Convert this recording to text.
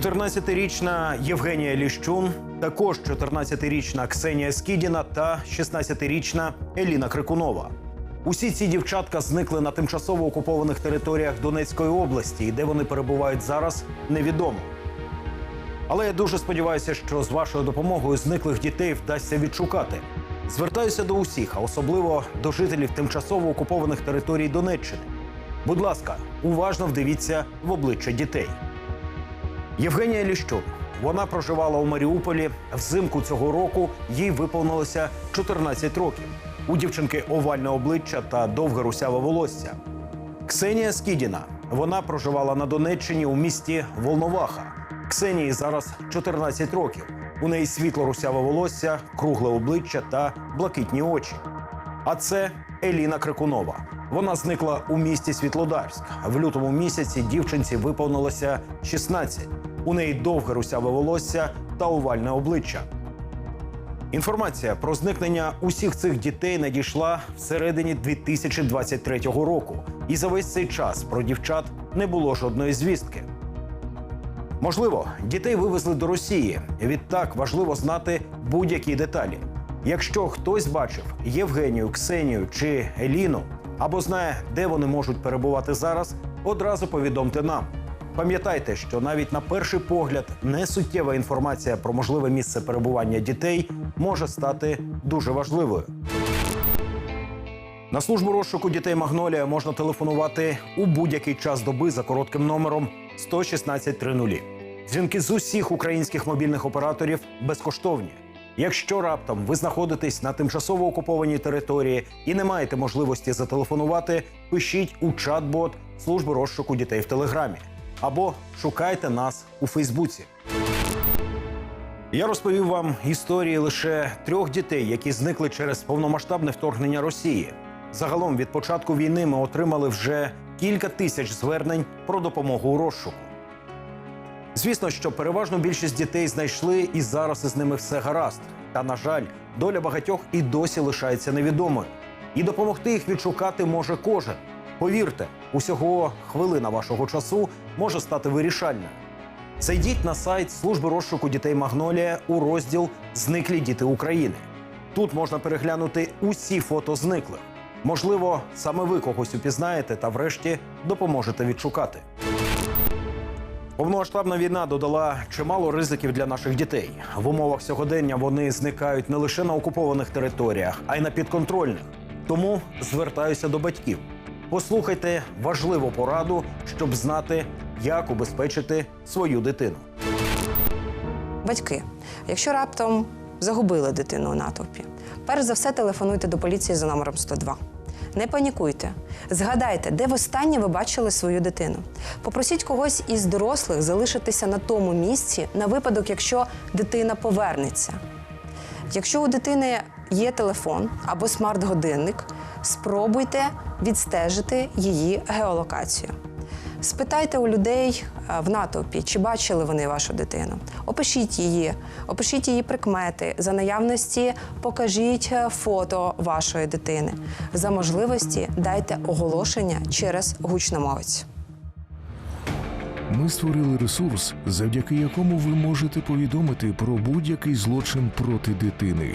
14-річна Євгенія Ліщун, також 14-річна Ксенія Скідіна та 16-річна Еліна Крикунова. Усі ці дівчатка зникли на тимчасово окупованих територіях Донецької області, і де вони перебувають зараз, невідомо. Але я дуже сподіваюся, що з вашою допомогою зниклих дітей вдасться відшукати. Звертаюся до усіх, а особливо до жителів тимчасово окупованих територій Донеччини. Будь ласка, уважно вдивіться в обличчя дітей. Євгенія Ліщук. Вона проживала у Маріуполі. Взимку цього року їй виповнилося 14 років. У дівчинки овальне обличчя та довге русяве волосся. Ксенія Скідіна. Вона проживала на Донеччині у місті Волноваха. Ксенії зараз 14 років. У неї світло русяве волосся, кругле обличчя та блакитні очі. А це Еліна Крикунова. Вона зникла у місті Світлодарськ. В лютому місяці дівчинці виповнилося 16. У неї довге русяве волосся та овальне обличчя. Інформація про зникнення усіх цих дітей надійшла всередині 2023 року, і за весь цей час про дівчат не було жодної звістки. Можливо, дітей вивезли до Росії. Відтак важливо знати будь-які деталі. Якщо хтось бачив Євгенію, Ксенію чи Еліну, або знає, де вони можуть перебувати зараз, одразу повідомте нам. Пам'ятайте, що навіть на перший погляд несуттєва інформація про можливе місце перебування дітей може стати дуже важливою. На службу розшуку дітей Магнолія можна телефонувати у будь-який час доби за коротким номером 11630. Дзвінки з усіх українських мобільних операторів безкоштовні. Якщо раптом ви знаходитесь на тимчасово окупованій території і не маєте можливості зателефонувати, пишіть у чат-бот служби розшуку дітей в Телеграмі або шукайте нас у Фейсбуці. Я розповів вам історії лише трьох дітей, які зникли через повномасштабне вторгнення Росії. Загалом від початку війни ми отримали вже кілька тисяч звернень про допомогу у розшуку. Звісно, що переважну більшість дітей знайшли, і зараз із ними все гаразд. Та, на жаль, доля багатьох і досі лишається невідомою. І допомогти їх відшукати може кожен. Повірте, усього хвилина вашого часу може стати вирішальною. Зайдіть на сайт служби розшуку дітей Магнолія у розділ Зниклі діти України. Тут можна переглянути усі фото зниклих. Можливо, саме ви когось упізнаєте та, врешті, допоможете відшукати. Повномасштабна війна додала чимало ризиків для наших дітей. В умовах сьогодення вони зникають не лише на окупованих територіях, а й на підконтрольних. Тому звертаюся до батьків. Послухайте важливу пораду, щоб знати, як убезпечити свою дитину. Батьки, якщо раптом загубили дитину у натовпі, перш за все телефонуйте до поліції за номером 102. Не панікуйте. Згадайте, де востаннє ви бачили свою дитину. Попросіть когось із дорослих залишитися на тому місці на випадок, якщо дитина повернеться. Якщо у дитини є телефон або смарт-годинник, спробуйте відстежити її геолокацію. Спитайте у людей е, в натовпі, чи бачили вони вашу дитину. Опишіть її, опишіть її прикмети. За наявності покажіть е, фото вашої дитини. За можливості дайте оголошення через гучномовець. Ми створили ресурс, завдяки якому ви можете повідомити про будь-який злочин проти дитини.